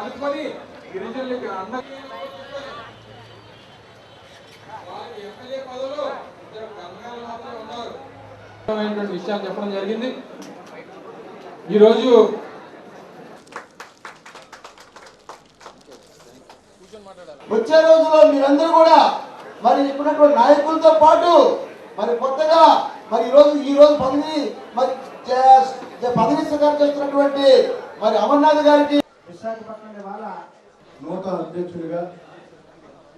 కలుపుకొని గిరిజనులకి అండ ఎమ్మెల్యే పదవులు ఇద్దరు కన్యాలు మాత్రమే ఉన్నారు. విషయాలు చెప్పడం జరిగింది. ఈరోజు వచ్చే రోజుల్లో మీరందరూ కూడా మరి ఇప్పుడున్నటువంటి నాయకులతో పాటు మరి కొత్తగా మరి ఈ రోజు ఈ రోజు పదవి మరి పదవి స్వీకారం చేస్తున్నటువంటి మరి అమర్నాథ్ గారికి విశాఖపట్నం వాళ్ళ నూతన అధ్యక్షుడిగా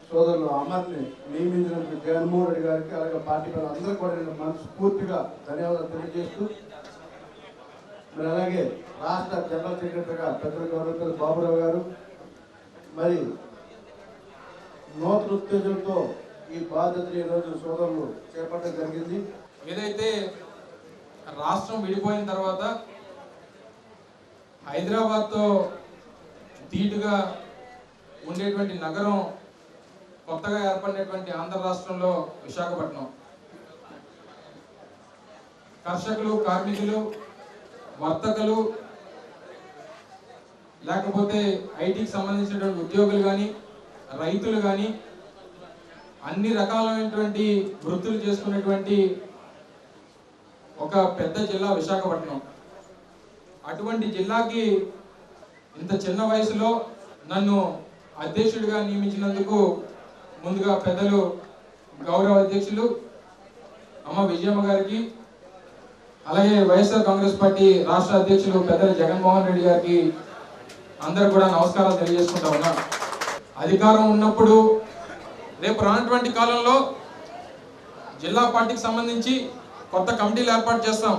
సోదరులు అమర్ని నియమించినందుకు జగన్మోహన్ రెడ్డి గారికి అలాగే పార్టీ అందరూ కూడా నేను మనస్ఫూర్తిగా ధన్యవాదాలు తెలియజేస్తూ మరి అలాగే రాష్ట్ర జనరల్ సెక్రటరీగా పెద్దల గౌరవ బాబురావు గారు మరి నూతన ఉత్తేజంతో ఈ బాధ్యతలు ఈరోజు సోదరులు చేపట్టడం జరిగింది. ఏదైతే రాష్ట్రం విడిపోయిన తర్వాత హైదరాబాద్తో ధీటుగా ఉండేటువంటి నగరం కొత్తగా ఏర్పడినటువంటి ఆంధ్ర రాష్ట్రంలో విశాఖపట్నం. కర్షకులు కార్మికులు వర్తకులు లేకపోతే ఐటీకి సంబంధించినటువంటి ఉద్యోగులు కానీ రైతులు కానీ అన్ని రకాలైనటువంటి వృత్తులు చేసుకునేటువంటి ఒక పెద్ద జిల్లా విశాఖపట్నం. అటువంటి జిల్లాకి ఇంత చిన్న వయసులో నన్ను అధ్యక్షుడిగా నియమించినందుకు ముందుగా పెద్దలు గౌరవ అధ్యక్షులు అమ్మ విజయమ్మ గారికి అలాగే వైఎస్ఆర్ కాంగ్రెస్ పార్టీ రాష్ట్ర అధ్యక్షులు పెద్దలు జగన్మోహన్ రెడ్డి గారికి అందరు కూడా నమస్కారాలు తెలియజేసుకుంటా ఉన్నా. అధికారం ఉన్నప్పుడు రేపు రానటువంటి కాలంలో జిల్లా పార్టీకి సంబంధించి కొత్త కమిటీలు ఏర్పాటు చేస్తాం.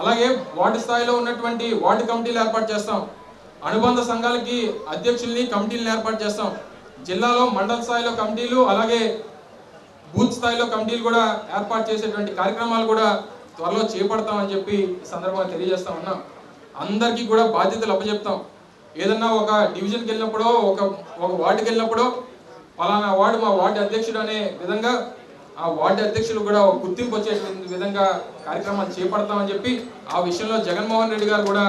అలాగే వార్డు స్థాయిలో ఉన్నటువంటి వార్డు కమిటీలు ఏర్పాటు చేస్తాం. అనుబంధ సంఘాలకి అధ్యక్షుల్ని కమిటీలను ఏర్పాటు చేస్తాం. జిల్లాలో మండల స్థాయిలో కమిటీలు అలాగే బూత్ స్థాయిలో కమిటీలు కూడా ఏర్పాటు చేసేటువంటి కార్యక్రమాలు కూడా త్వరలో చేపడతామని చెప్పి ఈ సందర్భంగా తెలియజేస్తా ఉన్నాం. అందరికీ కూడా బాధ్యతలు అప్పచెప్తాం. ఏదన్నా ఒక డివిజన్కి వెళ్ళినప్పుడో ఒక ఒక వార్డుకి వెళ్ళినప్పుడో పలానా వార్డు మా వార్డు అధ్యక్షుడు అనే విధంగా ఆ వార్డు అధ్యక్షులు కూడా ఒక గుర్తింపు వచ్చేటువంటి విధంగా కార్యక్రమాలు చేపడతామని చెప్పి ఆ విషయంలో జగన్మోహన్ రెడ్డి గారు కూడా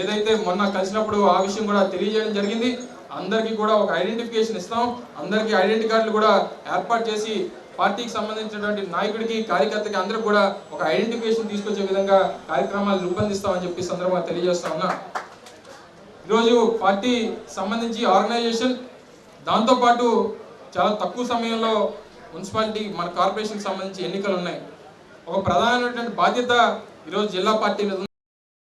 ఏదైతే మొన్న కలిసినప్పుడు ఆ విషయం కూడా తెలియజేయడం జరిగింది. అందరికీ కూడా ఒక ఐడెంటిఫికేషన్ ఇస్తాం. అందరికీ ఐడెంటి కార్డులు కూడా ఏర్పాటు చేసి పార్టీకి సంబంధించినటువంటి నాయకుడికి కార్యకర్తకి అందరికి కూడా ఒక ఐడెంటిఫికేషన్ తీసుకొచ్చే విధంగా కార్యక్రమాలు రూపొందిస్తామని చెప్పి సందర్భంగా తెలియజేస్తా ఉన్నా. ఈరోజు పార్టీ సంబంధించి ఆర్గనైజేషన్ దాంతోపాటు చాలా తక్కువ సమయంలో మున్సిపాలిటీ మన కార్పొరేషన్కి సంబంధించి ఎన్నికలు ఉన్నాయి. ఒక ప్రధానమైనటువంటి బాధ్యత ఈరోజు జిల్లా పార్టీ మీద